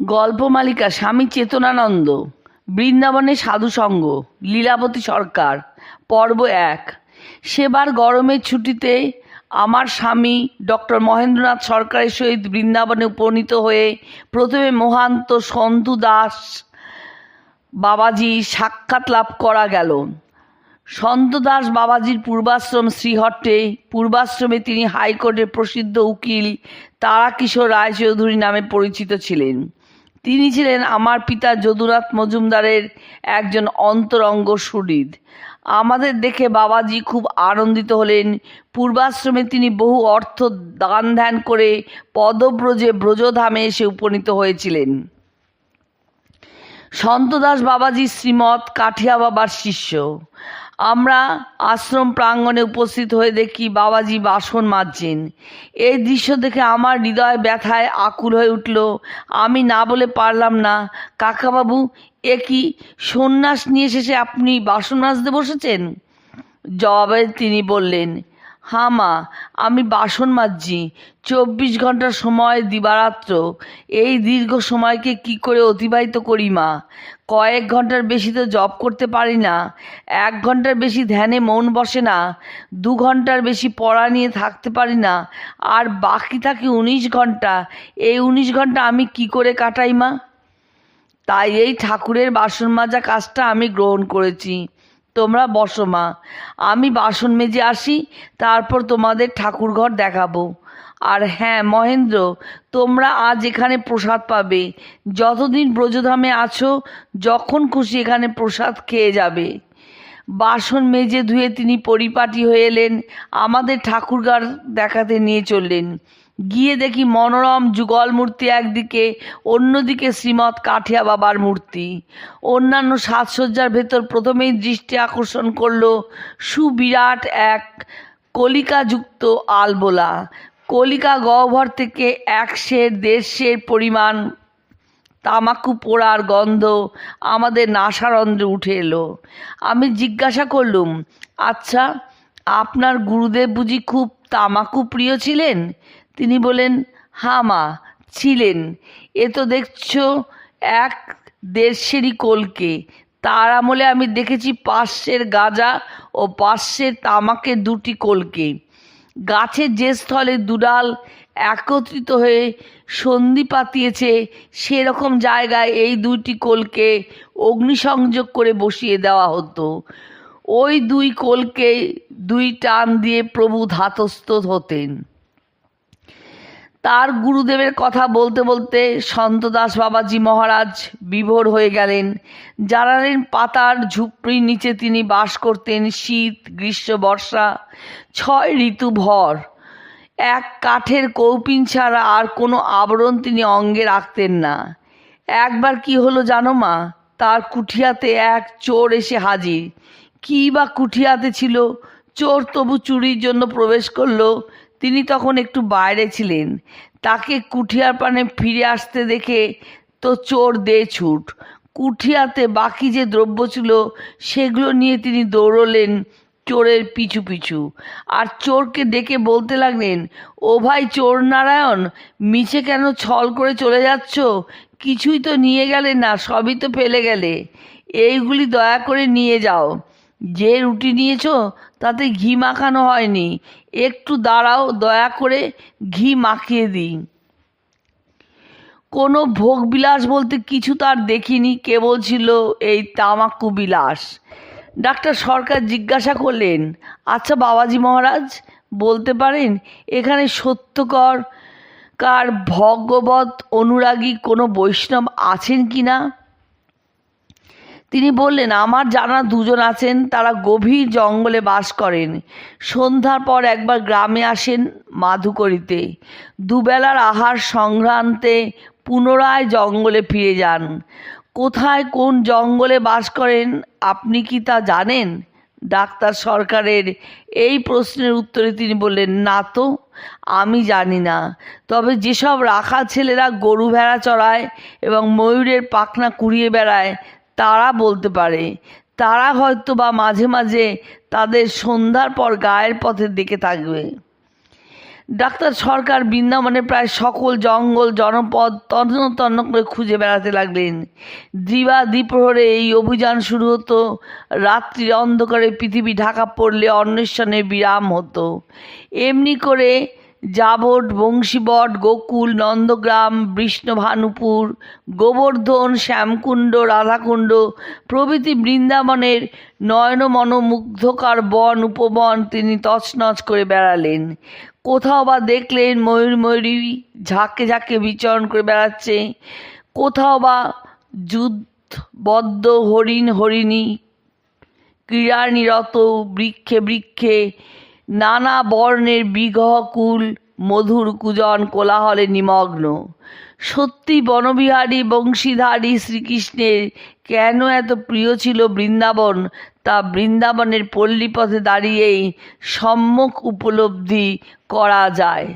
গল্পমালিকা স্বামী চেতনানন্দ, বৃন্দাবনে সাধুসঙ্গ লীলাবতী সরকার, পর্ব এক। সেবার গরমের ছুটিতে আমার স্বামী ডক্টর মহেন্দ্রনাথ সরকারের সহিত বৃন্দাবনে উপনীত হয়ে প্রথমে মহান্ত সন্তু দাস বাবাজি সাক্ষাৎ লাভ করা গেল। সন্ত দাস বাবাজির পূর্বাশ্রম শ্রীহট্টে, পূর্বাশ্রমে তিনি হাইকোর্টের প্রসিদ্ধ উকিল তারাকিশোর রায়চৌধুরী নামে পরিচিত ছিলেন। তিনি ছিলেন আমার পিতা যদুনাথ মজুমদারের একজন অন্তরঙ্গ সুহৃদ। আমাদের দেখে বাবাজি খুব আনন্দিত হলেন। পূর্বাশ্রমে তিনি বহু অর্থ দান ধ্যান করে পদব্রজে ব্রজধামে এসে উপনীত হয়েছিলেন। সন্তদাস বাবাজি শ্রীমৎ কাঠিয়া বাবার শিষ্য। আমরা আশ্রম প্রাঙ্গণে উপস্থিত হয়ে দেখি বাবাজি বাসন মাজছেন। এই দৃশ্য দেখে আমার হৃদয় ব্যথায় আকুল হয়ে উঠল। আমি না বলে পারলাম না, কাকাবাবু, এ কি সন্ন্যাস নিয়ে শেষে আপনি বাসন মাজতে বসেছেন? জবাবে তিনি বললেন হ্যাঁ মা, আমি বাসন মাজছি। চব্বিশ ঘণ্টা সময় দিবারাত্র। এই দীর্ঘ সময়কে কি করে অতিবাহিত করি মা? কয়েক ঘণ্টার বেশি তো জব করতে পারি না। এক ঘণ্টার বেশি ধ্যানে মন বসে না। দু ঘণ্টার বেশি পড়া নিয়ে থাকতে পারি না। আর বাকি থাকে উনিশ ঘণ্টা। এই উনিশ ঘণ্টা আমি কি করে কাটাই মা? তাই এই ঠাকুরের বাসন মাজা কাজটা আমি গ্রহণ করেছি। তোমরা বসো মা। আমি বাসন মেজে আসি, তারপর তোমাদের ঠাকুরঘর দেখাবো। আর হ্যাঁ মহেন্দ্র, তোমরা আজ এখানে প্রসাদ পাবে। যতদিন ব্রজধামে আছো, যখন খুশি এখানে প্রসাদ খেয়ে যাবে। বাসন মেজে ধুয়ে তিনি পরিপাটি হয়ে এলেন, আমাদের ঠাকুরঘর দেখাতে নিয়ে চললেন। গিয়ে দেখি মনোরম যুগল মূর্তি একদিকে, অন্যদিকে শ্রীমৎ কাঠিয়া বাবার মূর্তি। অন্যান্য সাজসজ্জার ভেতর প্রথমেই দৃষ্টি আকর্ষণ করল সুবিরাট এক কলিকাযুক্ত আলবোলা। কলিকা গহ্বর থেকে এক সের পরিমাণ তামাকু পোড়ার গন্ধ আমাদের নাসারন্ধ্রে উঠে এলো। আমি জিজ্ঞাসা করলুম আচ্ছা আপনার গুরুদেব বুঝি খুব তামাকু প্রিয় ছিলেন? তিনি বলেন হ্যাঁ মা, ছিলেন। এ তো দেখছ, এক দেড়শেরই কলকে। তার আমলে আমি দেখেছি পাঁচশের গাঁজা ও পাঁচশের তামাকের দুটি কলকে। গাছের যে স্থলে দুডাল একত্রিত হয়ে সন্ধি পাতিয়েছে, সেরকম জায়গায় এই দুইটি কোলকে অগ্নিসংযোগ করে বসিয়ে দেওয়া হতো। ওই দুই কোলকে দুই টান দিয়ে প্রভু ধাতস্থ হতেন। তার গুরুদেবের কথা বলতে বলতে সন্তদাস বাবাজি মহারাজ বিভোর হয়ে গেলেন। জানালেন পাতার ঝুপড়ির নিচে তিনি বাস করতেন শীত, গ্রীষ্ম, বর্ষা, ছয় ঋতু ভর। এক কাঠের কৌপিন ছাড়া আর কোনো আবরণ তিনি অঙ্গে রাখতেন না। একবার কি হলো জানো মা? তার কুঠিয়াতে এক চোর এসে হাজির। কী বা কুঠিয়াতে ছিল? চোর তবু চুরির জন্য প্রবেশ করল। তিনি তখন একটু বাইরে ছিলেন। তাকে কুঠিয়ার পানে ফিরে আসতে দেখে, তো চোর দে ছুট। কুঠিয়াতে বাকি যে দ্রব্য ছিল, সেগুলো নিয়ে তিনি দৌড়লেন চোরের পিছু পিছু। আর চোরকে ডেকে বলতে লাগলেন, ও ভাই চোর নারায়ণ, মিছে কেন ছল করে চলে যাচ্ছ? কিছুই তো নিয়ে গেলে না, সবই তো ফেলে গেলে। এইগুলি দয়া করে নিয়ে যাও। যে রুটি নিয়েছো তাতে ঘি মাখানো হয়নি। একটু দাঁড়াও, দয়া করে ঘি মাখিয়ে দিই। কোনো ভোগ বিলাস বলতে কিছু তার দেখিনি, কেবল ছিল এই তামাকু বিলাস। ডাক্তার সরকার জিজ্ঞাসা করলেন আচ্ছা বাবাজি মহারাজ, বলতে পারেন এখানে সত্যকর কার ভগবত অনুরাগী কোনো বৈষ্ণব আছেন কি না তিনি বললেন, আমার জানা দুজন আছেন, তারা গভীর জঙ্গলে বাস করেন। সন্ধ্যার পর একবার গ্রামে আসেন মাধুকরিতে। দুবেলার আহার সংক্রান্তে পুনরায় জঙ্গলে ফিরে যান। কোথায় কোন জঙ্গলে বাস করেন, আপনি কি তা জানেন? ডাক্তার সরকারের এই প্রশ্নের উত্তরে তিনি বললেন, না তো, আমি জানি না। তবে যেসব রাখা ছেলেরা গরু ভেড়া চড়ায় এবং ময়ূরের পাখনা কুড়িয়ে বেড়ায় তারা বলতে পারে, তারা হয়তো বা মাঝে মাঝে তাদের সন্ধ্যার পর গায়ের পথের দিকে থাকবে ডাক্তার সরকার বৃন্দাবনে প্রায় সকল জঙ্গল, জনপদ তন্ন তন্ন করে খুঁজে বেড়াতে লাগলেন। দিবা দ্বিপ্রহরে এই অভিযান শুরু হতো। রাত্রির অন্ধকারে পৃথিবী ঢাকা পড়লে অন্বেষণে বিরাম হতো। এমনি করে জাবট বংশীবট, গোকুল, নন্দগ্রাম, বিষ্ণুভানুপুর, গোবর্ধন, শ্যামকুণ্ড, রাধাকুণ্ড, প্রভৃতি বৃন্দাবনের নয়নমন মুগ্ধকর বন উপবন তিনি তছনছ করে বেড়ালেন। কোথাও বা দেখলেন ময়ূর ময়ূরী ঝাঁকে ঝাঁকে বিচরণ করে বেড়াচ্ছে। কোথাও বা যুদ্ধবদ্ধ হরিণ হরিণী, ক্রীড়ানিরত বৃক্ষে বৃক্ষে নানা বর্ণের বিগহকুল মধুর কুজন, কোলাহলে নিমগ্ন। সত্যি বনবিহারী, বংশীধারী শ্রীকৃষ্ণের কেন এত প্রিয় ছিল বৃন্দাবন? তা বৃন্দাবনের পল্লীপথে দাঁড়িয়েই সম্যক উপলব্ধি করা যায়।